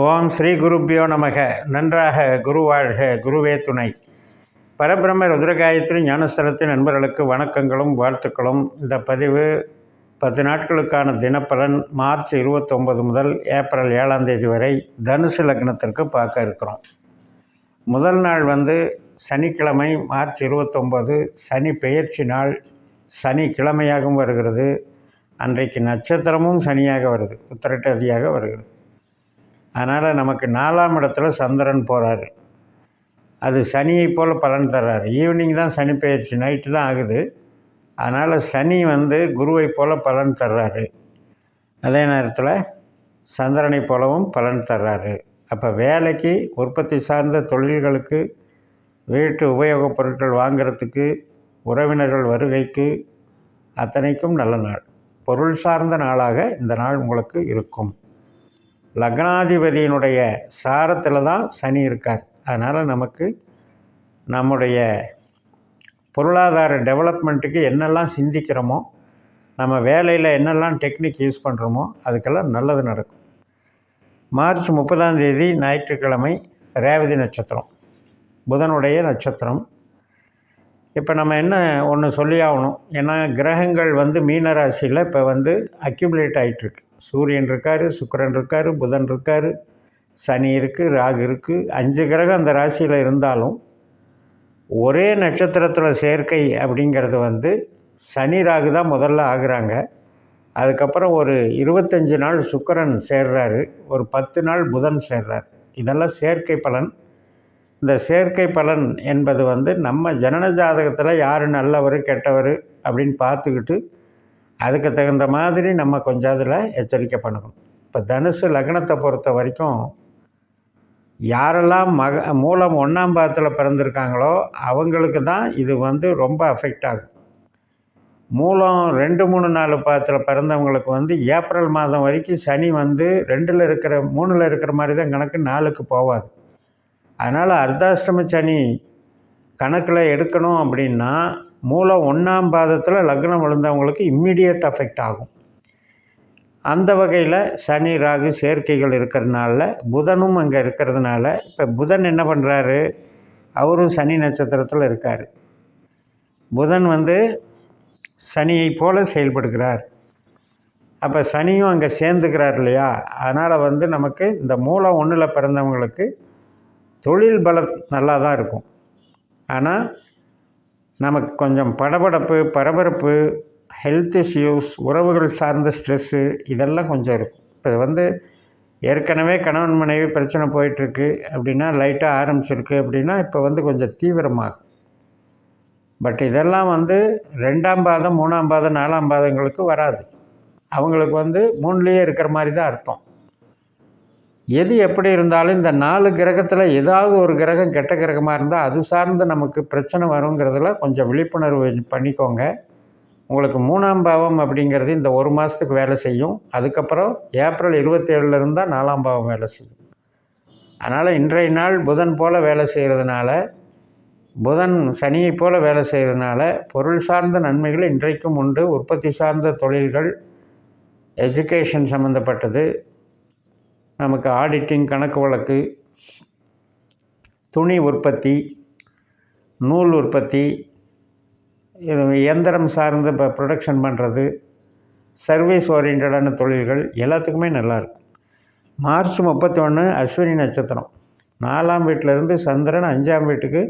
ஓம் ஸ்ரீ குருப்பியோ நமக. நன்றாக குரு வாழ்க குருவே துணை. பரபிரம ருத்ரகாயத்ரி ஞானஸ்தலத்தின் நண்பர்களுக்கு வணக்கங்களும் வாழ்த்துக்களும். இந்த பதிவு பத்து நாட்களுக்கான தினப்பலன் மார்ச் இருபத்தொம்பது முதல் ஏப்ரல் ஏழாம் தேதி வரை தனுசு லக்னத்திற்கு பார்க்க இருக்கிறோம். முதல் நாள் வந்து சனிக்கிழமை மார்ச் இருபத்தொம்பது சனி பெயர்ச்சி நாள் சனி கிழமையாகவும் வருகிறது. அன்றைக்கு நட்சத்திரமும் சனியாக வருது உத்திரட்டதியாக வருகிறது. அதனால் நமக்கு நாலாம் இடத்துல சந்திரன் போகிறாரு அது சனியை போல் பலன் தர்றாரு ஈவினிங் தான் சனி பயிற்சி நைட்டு தான் ஆகுது. அதனால் சனி வந்து குருவை போல் பலன் தர்றாரு. அதே நேரத்தில் சந்திரனை போலவும் பலன் தர்றாரு. அப்போ வேலைக்கு உற்பத்தி சார்ந்த தொழில்களுக்கு வீட்டு உபயோகப் பொருட்கள் வாங்கிறதுக்கு உறவினர்கள் வருகைக்கு அத்தனைக்கும் நல்ல நாள். பொருள் சார்ந்த நாளாக இந்த நாள் உங்களுக்கு இருக்கும். லக்னாதிபதியினுடைய சாரத்தில் தான் சனி இருக்கார். அதனால் நமக்கு நம்முடைய பொருளாதார டெவலப்மெண்ட்டுக்கு என்னெல்லாம் சிந்திக்கிறோமோ நம்ம வேலையில் என்னெல்லாம் டெக்னிக் யூஸ் பண்ணுறோமோ அதுக்கெல்லாம் நல்லது நடக்கும். மார்ச் முப்பதாம் தேதி ஞாயிற்றுக்கிழமை ரேவதி நட்சத்திரம். புதனுடைய நட்சத்திரம். இப்போ நம்ம என்ன ஒன்று சொல்லி ஆகணும்? ஏன்னா கிரகங்கள் வந்து மீன ராசியில் இப்போ வந்து அக்யூமுலேட் ஆகிட்டுருக்கு சூரியன் இருக்கார் சுக்கரன் இருக்கார் புதன் இருக்கார் சனி இருக்குது ராகு இருக்குது அஞ்சு கிரகம் அந்த ராசியில் இருந்தாலும் ஒரே நட்சத்திரத்தில் சேர்க்கை அப்படிங்கிறது வந்து சனி ராகு தான் முதல்ல ஆகுறாங்க. அதுக்கப்புறம் ஒரு இருபத்தஞ்சி நாள் சுக்கிரன் சேர்றாரு ஒரு பத்து நாள் புதன் சேர்றார். இதெல்லாம் சேர்க்கை பலன். இந்த சேர்க்கை பலன் என்பது வந்து நம்ம ஜனன ஜாதகத்தில் யார் நல்லவர் கெட்டவர் அப்படின்னு பார்த்துக்கிட்டு அதுக்கு தகுந்த மாதிரி நம்ம கொஞ்சம் அதில் எச்சரிக்கை பண்ணணும். இப்போ தனுசு லக்னத்தை பொறுத்த வரைக்கும் யாரெல்லாம் மக மூலம் ஒன்றாம் பாதத்தில் பிறந்திருக்காங்களோ அவங்களுக்கு தான் இது வந்து ரொம்ப அஃபெக்ட் ஆகும். மூலம் ரெண்டு மூணு நாலு பாதத்தில் பிறந்தவங்களுக்கு வந்து ஏப்ரல் மாதம் வரைக்கும் சனி வந்து ரெண்டில் இருக்கிற மூணில் இருக்கிற மாதிரி தான் கணக்கு நாலுக்கு போகாது அதனால் அர்த்தாஷ்டம சனி கணக்கில் எடுக்கணும் அப்படின்னா மூலம் ஒன்றாம் பாதத்தில் லக்னம் விழுந்தவங்களுக்கு இம்மிடியட் அஃபெக்ட் ஆகும். அந்த வகையில் சனி ராகு சேர்க்கைகள் இருக்கிறதுனால புதனும் அங்கே இருக்கிறதுனால இப்போ புதன் என்ன பண்ணுறாரு அவரும் சனி நட்சத்திரத்தில் இருக்கார். புதன் வந்து சனியை போல செயல்படுகிறார். அப்போ சனியும் அங்கே சேர்ந்துக்கிறார் இல்லையா? அதனால் வந்து நமக்கு இந்த மூலம் ஒன்றில் பிறந்தவங்களுக்கு தொழில் பலம் நல்லா தான் இருக்கும். ஆனால் நமக்கு கொஞ்சம் படபடப்பு பரபரப்பு ஹெல்த் இஷ்யூஸ் உறவுகள் சார்ந்த ஸ்ட்ரெஸ்ஸு இதெல்லாம் கொஞ்சம் இருக்கும். இப்போ வந்து ஏற்கனவே கணவன் மனைவி பிரச்சனை போயிட்டுருக்கு அப்படின்னா லைட்டாக ஆரம்பிச்சிருக்கு அப்படின்னா இப்போ வந்து கொஞ்சம் தீவிரமாகும். பட் இதெல்லாம் வந்து ரெண்டாம் பாதம் மூணாம் பாதம் நாலாம் பாதங்களுக்கு வராது. அவங்களுக்கு வந்து மூணுலேயே இருக்கிற மாதிரி தான் அர்த்தம். எது எப்படி இருந்தாலும் இந்த நாலு கிரகத்தில் ஏதாவது ஒரு கிரகம் கெட்ட கிரகமாக இருந்தால் அது சார்ந்து நமக்கு பிரச்சனை வருங்கிறதுல கொஞ்சம் விழிப்புணர்வு பண்ணிக்கோங்க. உங்களுக்கு மூணாம் பாவம் அப்படிங்கிறது இந்த ஒரு மாதத்துக்கு வேலை செய்யும். அதுக்கப்புறம் ஏப்ரல் இருபத்தேழில் இருந்தால் நாலாம் பாவம் வேலை செய்யும். அதனால் இன்றைய நாள் புதன் போல் வேலை செய்கிறதுனால புதன் சனியை போல் வேலை செய்கிறதுனால பொருள் சார்ந்த நன்மைகள் இன்றைக்கும் உண்டு. உற்பத்தி சார்ந்த தொழில்கள் எஜுகேஷன் சம்மந்தப்பட்டது நமக்கு ஆடிட்டிங் கணக்கு வழக்கு துணி உற்பத்தி நூல் உற்பத்தி இது இயந்திரம் சார்ந்த இப்போ ப்ரொடக்ஷன் பண்ணுறது சர்வீஸ் ஓரியன்டான தொழில்கள் எல்லாத்துக்குமே நல்லாயிருக்கும் மார்ச் முப்பத்தி ஒன்று அஸ்வினி நட்சத்திரம். நாலாம் வீட்டிலேருந்து சந்திரன் அஞ்சாம் வீட்டுக்கு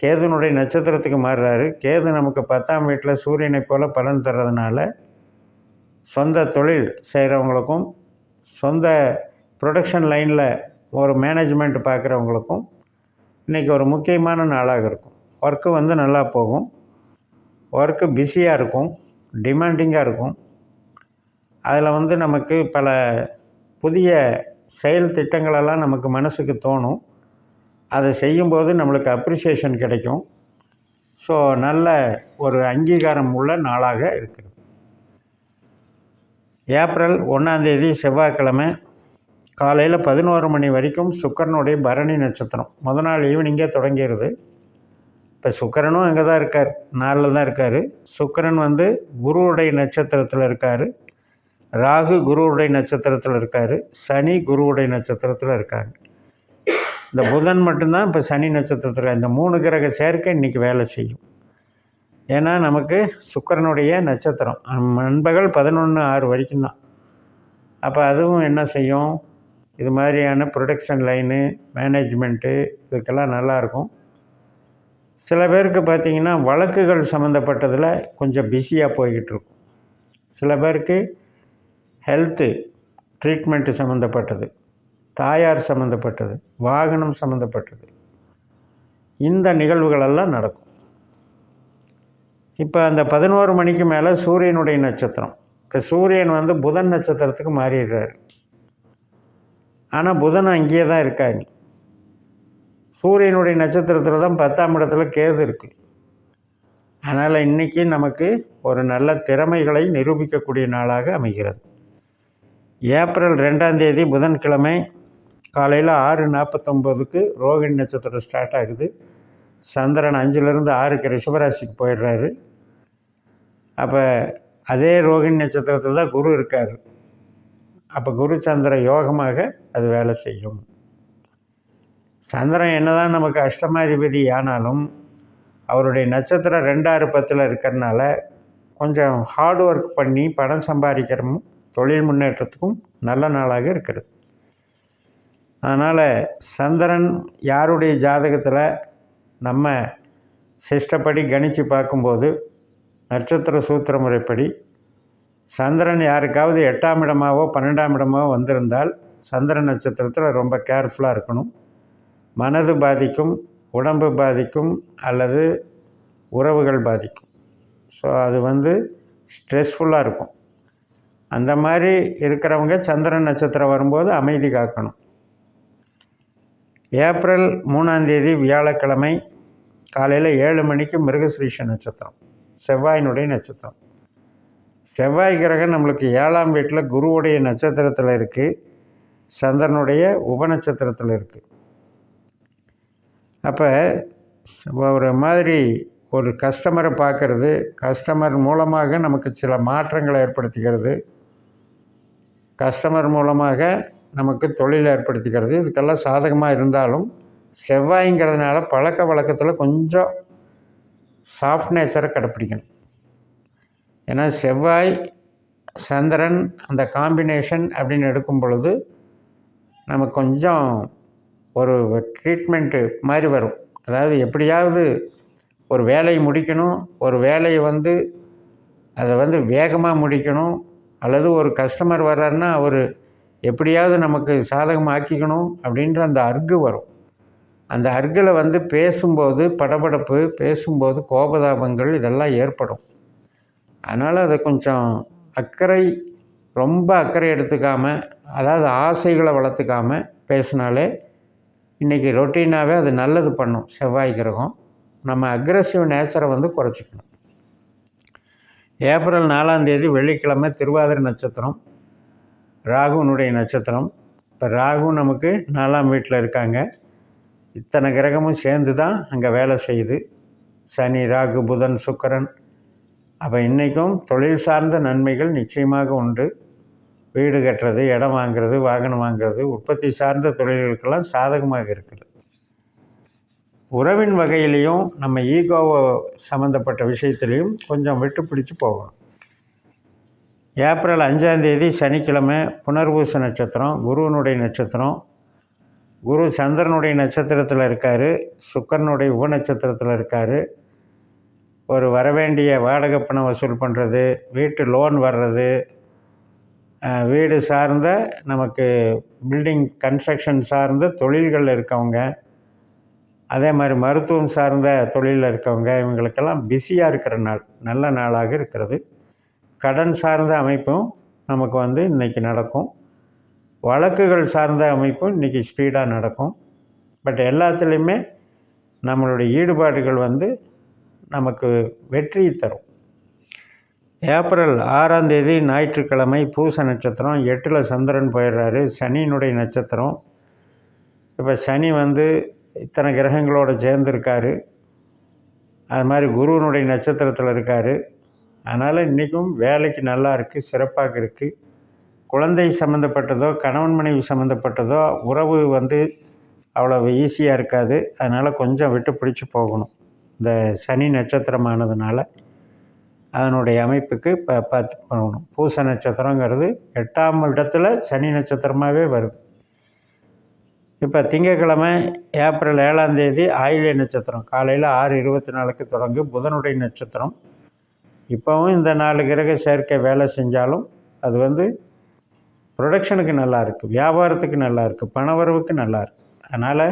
கேதுனுடைய நட்சத்திரத்துக்கு மாறுறாரு. கேது நமக்கு பத்தாம் வீட்டில் சூரியனை போல் பலன் தர்றதுனால சொந்த தொழில் செய்கிறவங்களுக்கும் சொந்த ப்ரொடக்ஷன் லைனில் ஒரு மேனேஜ்மெண்ட் பார்க்குறவங்களுக்கும் இன்றைக்கி ஒரு முக்கியமான நாளாக இருக்கும். ஒர்க்கு வந்து நல்லா போகும். ஒர்க்கு பிஸியாக இருக்கும். டிமாண்டிங்காக இருக்கும். அதில் வந்து நமக்கு பல புதிய செயல் திட்டங்களெல்லாம் நமக்கு மனசுக்கு தோணும். அதை செய்யும்போது நம்மளுக்கு அப்ரிசியேஷன் கிடைக்கும். ஸோ நல்ல ஒரு அங்கீகாரம் உள்ள நாளாக இருக்குது ஏப்ரல் ஒன்றாந்தேதி செவ்வாய்க்கிழமை. காலையில் பதினோரு மணி வரைக்கும் சுக்கரனுடைய பரணி நட்சத்திரம். முத நாள் ஈவினிங்கே தொடங்கிடுது. இப்போ சுக்கரனும் அங்கே தான் இருக்கார். நாளில் தான் இருக்கார். சுக்கரன் வந்து குருவுடைய நட்சத்திரத்தில் இருக்கார். ராகு குருவுடைய நட்சத்திரத்தில் இருக்கார். சனி குருவுடைய நட்சத்திரத்தில் இருக்காங்க. இந்த புதன் மட்டும்தான் இப்போ சனி நட்சத்திரத்தில் இந்த மூணு கிரக சேர்க்கை இன்றைக்கி வேலை செய்யும். ஏன்னா நமக்கு சுக்கரனுடைய நட்சத்திரம். நண்பகல் பதினொன்று ஆறு வரைக்கும் தான். அப்போ அதுவும் என்ன செய்யும்? இது மாதிரியான ப்ரொடக்ஷன் லைனு மேனேஜ்மெண்ட்டு இதுக்கெல்லாம் நல்லாயிருக்கும். சில பேருக்கு பார்த்திங்கன்னா வழக்குகள் சம்மந்தப்பட்டதில் கொஞ்சம் பிஸியாக போய்கிட்டு இருக்கும் சில பேருக்கு ஹெல்த்து ட்ரீட்மெண்ட்டு சம்மந்தப்பட்டது தாயார் சம்மந்தப்பட்டது வாகனம் சம்மந்தப்பட்டது இந்த நிகழ்வுகளெல்லாம் நடக்கும். இப்போ அந்த பதினோரு மணிக்கு மேலே சூரியனுடைய நட்சத்திரம். இப்போ சூரியன் வந்து புதன் நட்சத்திரத்துக்கு மாறிடுறாரு. ஆனால் புதன் அங்கேயே தான் இருக்காங்க சூரியனுடைய நட்சத்திரத்தில் தான் பத்தாம் இடத்துல கேது இருக்குது அதனால் இன்றைக்கி நமக்கு ஒரு நல்ல திறமைகளை நிரூபிக்கக்கூடிய நாளாக அமைகிறது. ஏப்ரல் ரெண்டாம் தேதி புதன்கிழமை காலையில் ஆறு நாற்பத்தொம்போதுக்கு ரோகிணி நட்சத்திரம் ஸ்டார்ட் ஆகுது. சந்திரன் அஞ்சுலேருந்து ஆறுக்கு ரிஷபராசிக்கு போயிடுறாரு. அப்போ அதே ரோகிணி நட்சத்திரத்தில் தான் குரு இருக்கார். அப்போ குரு சந்திர யோகமாக அது வேலை செய்யும். சந்திரன் என்னதான் நமக்கு அஷ்டமாதிபதி ஆனாலும் அவருடைய நட்சத்திரம் ரெண்டாறு பத்தில் இருக்கிறனால கொஞ்சம் ஹார்ட் ஒர்க் பண்ணி பணம் சம்பாதிக்கிறமும் தொழில் முன்னேற்றத்துக்கும் நல்ல நாளாக இருக்கிறது. அதனால் சந்திரன் யாருடைய ஜாதகத்தில் நம்ம சிஷ்டப்படி கணித்து பார்க்கும்போது நட்சத்திர சூத்திர முறைப்படி சந்திரன் யாருக்காவது எட்டாம் இடமாவோ பன்னெண்டாம் இடமாவோ வந்திருந்தால் சந்திர நட்சத்திரத்தில் ரொம்ப கேர்ஃபுல்லாக இருக்கணும். மனது பாதிக்கும் உடம்பு பாதிக்கும் அல்லது உறவுகள் பாதிக்கும். ஸோ அது வந்து ஸ்ட்ரெஸ்ஃபுல்லாக இருக்கும். அந்த மாதிரி இருக்கிறவங்க சந்திர நட்சத்திரம் வரும்போது அமைதி காக்கணும். ஏப்ரல் மூணாந்தேதி வியாழக்கிழமை காலையில் ஏழு மணிக்கு மிருகசிரீஷ நட்சத்திரம் செவ்வாயினுடைய நட்சத்திரம். செவ்வாய் கிரகம் நம்மளுக்கு ஏழாம் வீட்டில் குருவுடைய நட்சத்திரத்தில் இருக்குது சந்திரனுடைய உபநட்சத்திரத்தில் இருக்குது அப்போ ஒரு மாதிரி ஒரு கஸ்டமரை பார்க்குறது கஸ்டமர் மூலமாக நமக்கு சில மாற்றங்களை ஏற்படுத்திக்கிறது. கஸ்டமர் மூலமாக நமக்கு தொழில் ஏற்படுத்திக்கிறது. இதுக்கெல்லாம் சாதகமாக இருந்தாலும் செவ்வாய்ங்கிறதுனால பழக்க வழக்கத்தில் கொஞ்சம் சாஃப்ட் நேச்சரை கடைப்பிடிக்கணும். ஏன்னா செவ்வாய் சந்திரன் அந்த காம்பினேஷன் அப்படின்னு எடுக்கும் பொழுது நமக்கு கொஞ்சம் ஒரு ட்ரீட்மெண்ட்டு மாதிரி வரும். அதாவது எப்படியாவது ஒரு வேலையை முடிக்கணும். ஒரு வேலையை வந்து அதை வந்து வேகமாக முடிக்கணும். அல்லது ஒரு கஸ்டமர் வர்றாருன்னா அவர் எப்படியாவது நமக்கு சாதகமாக்கிக்கணும் அப்படின்ற அந்த அர்கு வரும். அந்த அர்கில் வந்து பேசும்போது படபடப்பு பேசும்போது கோபதாபங்கள் இதெல்லாம் ஏற்படும். அதனால் அதை கொஞ்சம் அக்கறை ரொம்ப அக்கறை எடுத்துக்காமல் அதாவது ஆசைகளை வளர்த்துக்காமல் பேசினாலே இன்றைக்கி ரொட்டீனாகவே அது நல்லது பண்ணும் செவ்வாய் கிரகம். நம்ம அக்ரஸிவ் நேச்சரை வந்து குறைச்சிக்கணும். ஏப்ரல் நாலாம் தேதி வெள்ளிக்கிழமை திருவாதிரை நட்சத்திரம் ராகுனுடைய நட்சத்திரம். இப்போ ராகு நமக்கு நாலாம் வீட்டில் இருக்காங்க. இத்தனை கிரகமும் சேர்ந்து தான் அங்கே வேலை செய்யுது. சனி ராகு புதன் சுக்கரன். அப்போ இன்றைக்கும் தொழில் சார்ந்த நன்மைகள் நிச்சயமாக உண்டு. வீடு கட்டுறது இடம் வாங்கிறது வாகனம் வாங்கிறது உற்பத்தி சார்ந்த தொழில்களுக்கெல்லாம் சாதகமாக இருக்குது. உறவின் வகையிலையும் நம்ம ஈகோவை சம்மந்தப்பட்ட விஷயத்துலேயும் கொஞ்சம் விட்டு பிடிச்சி போகணும். ஏப்ரல் அஞ்சாந்தேதி சனிக்கிழமை புனர்பூச நட்சத்திரம் குருவனுடைய நட்சத்திரம். குரு சந்திரனுடைய நட்சத்திரத்தில் இருக்கார் சுக்கரனுடைய உப நட்சத்திரத்தில் இருக்கார். ஒரு வரவேண்டிய வாடகை பணம் வசூல் பண்ணுறது வீட்டு லோன் வர்றது வீடு சார்ந்த நமக்கு பில்டிங் கன்ஸ்ட்ரக்ஷன் சார்ந்த தொழில்களில் இருக்கவங்க அதே மாதிரி மருத்துவம் சார்ந்த தொழிலில் இருக்கவங்க இவங்களுக்கெல்லாம் பிஸியாக இருக்கிற நாள் நல்ல நாளாக இருக்கிறது. கடன் சார்ந்த அமைப்பும் நமக்கு வந்து இன்றைக்கி நடக்கும். வழக்குகள் சார்ந்த அமைப்பும் இன்றைக்கி ஸ்பீடாக நடக்கும். பட் எல்லாத்துலேயுமே நம்மளுடைய ஈடுபாடுகள் வந்து நமக்கு வெற்றியை தரும். ஏப்ரல் ஆறாம் தேதி ஞாயிற்றுக்கிழமை பூச நட்சத்திரம் எட்டில் சந்திரன் போயிடுறாரு. சனியினுடைய நட்சத்திரம். இப்போ சனி வந்து இத்தனை கிரகங்களோடு சேர்ந்துருக்காரு. அது மாதிரி குருவனுடைய நட்சத்திரத்தில் இருக்கார். அதனால் இன்றைக்கும் வேலைக்கு நல்லா இருக்குது சிறப்பாக இருக்குது குழந்தை சம்மந்தப்பட்டதோ கணவன் மனைவி சம்மந்தப்பட்டதோ உறவு வந்து அவ்வளோ ஈஸியாக இருக்காது. அதனால் கொஞ்சம் விட்டு பிடிச்சி போகணும். இந்த சனி நட்சத்திரமானதுனால. அதனுடைய அமைப்புக்கு ப பார்த்து பண்ணணும். பூச நட்சத்திரங்கிறது எட்டாம் இடத்துல சனி நட்சத்திரமாகவே வருது. இப்போ திங்கக்கிழமை ஏப்ரல் ஏழாம் தேதி நட்சத்திரம். காலையில் ஆறு இருபத்தி நாலுக்கு தொடங்கி புதனுடைய நட்சத்திரம். இப்போவும் இந்த நாலு கிரக சேர்க்கை வேலை செஞ்சாலும் அது வந்து ப்ரொடக்ஷனுக்கு நல்லா இருக்குது வியாபாரத்துக்கு நல்லா இருக்குது பணவரவுக்கு நல்லா இருக்குது அதனால்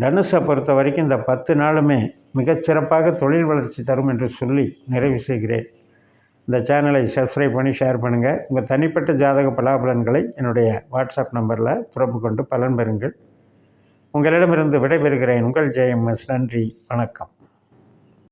தனுஷை பொறுத்த வரைக்கும் இந்த பத்து நாளுமே மிகச்சிறப்பாக தொழில் வளர்ச்சி தரும் என்று சொல்லி நிறைவு செய்கிறேன். இந்த சேனலை சப்ஸ்கிரைப் பண்ணி ஷேர் பண்ணுங்கள் உங்கள் தனிப்பட்ட ஜாதக பலாபலன்களை என்னுடைய வாட்ஸ்அப் நம்பரில் தொடர்பு கொண்டு பலன் பெறுங்கள். உங்களிடமிருந்து விடைபெறுகிறேன். உங்கள் ஜெயம்எஸ் நன்றி. வணக்கம்.